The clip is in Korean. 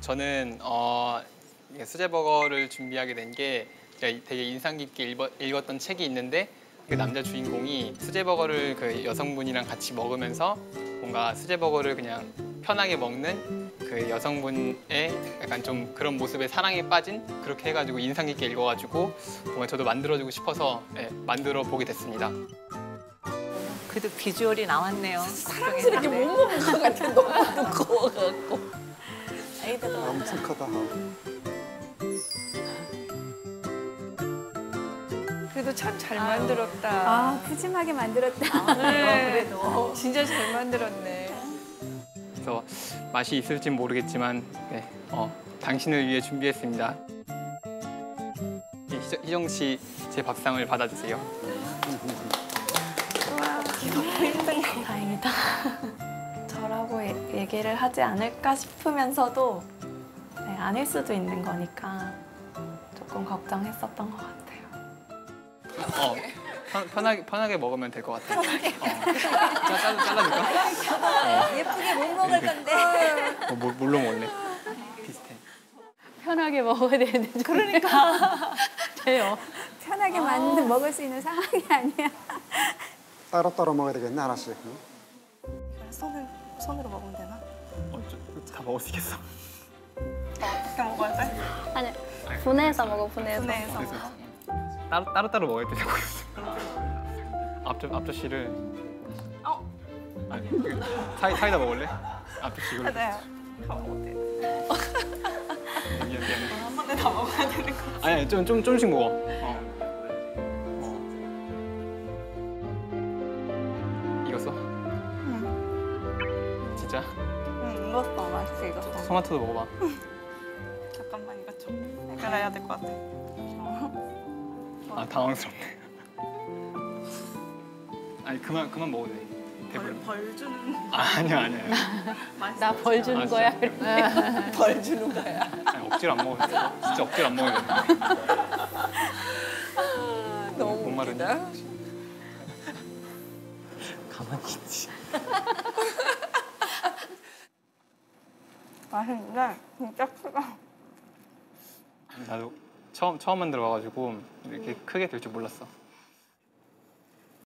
저는 어, 수제버거를 준비하게 된 게 되게 인상 깊게 읽어, 읽었 던 책이 있는데 그 남자 주인공이 수제버거를 그 여성분이랑 같이 먹으면서 뭔가 수제버거를 그냥 편하게 먹는 그 여성분의 약간 좀 그런 모습에 사랑에 빠진 그렇게 해가지고 인상 깊게 읽어가지고 뭔가 저도 만들어주고 싶어서 예, 만들어 보게 됐습니다. 그래도 비주얼이 나왔네요. 사랑스럽게 못 먹는 것 같아. 너무 두꺼워갖고. 아이들 엄청 크다 그래도 참 잘 만들었다. 아, 푸짐하게 만들었다. 네. 진짜 잘 만들었네. 그래서 맛이 있을지 모르겠지만 네, 어, 당신을 위해 준비했습니다. 이 희정- 씨 제 밥상을 받아주세요. 다행이다. 저라고 얘- 얘기를 하지 않을까 싶으면서도 네, 아닐 수도 있는 거니까 조금 걱정했었던 것 같아요. 어, 편, 편하게 편하게 먹으면 될 것 같아요. 편하게. 어. 짜, 짜, 잘라줄까? 예쁘게 못 먹을 건데. 어, 뭐, 뭘로 먹을래? 비슷해. 편하게 먹어야 되는데 그러니까 돼요. 편하게 만든 먹을 수 있는 상황이 아니야. 따로 따로 먹어야 되겠네 하나씩. 응? 손을 손으로 먹으면 되나? 어, 저, 다 먹을 수 있겠어. 어떻게 먹어야 돼? 아니 분해해서 먹어 분해해서. 분해해서. 따로 따로 따로 먹어야 되냐고 앞접 앞접시를. 어? 아니, 그 사이 사이다 먹을래? 앞접시 이걸로. 네. 다 먹어도 돼. 미안 미안해. 한 번에 다 먹어야 되는 거. 아니 아니 좀좀 조금씩 먹어. 어. 어. 익었어? 응. 진짜? 응, 익었어. 맛있게 익었어. 토마토도 먹어봐. 잠깐만 이거 좀 해결해야 될 것 같아. 아 당황스럽네. 아니 그만 그만 먹어도 돼. 배불러. 벌 주는 아, 아니야 아니야. 나 벌 주는 거야? 벌 주는 거야. 아니, 억지로 안 먹어도 돼. 진짜 억지로 안 먹어도 돼. 너무 목마르니? 웃기다. 가만히 있지. 맛있는데 진짜 크다. 나도 처음 처음 만들어 와가지고 이렇게 크게 될 줄 몰랐어.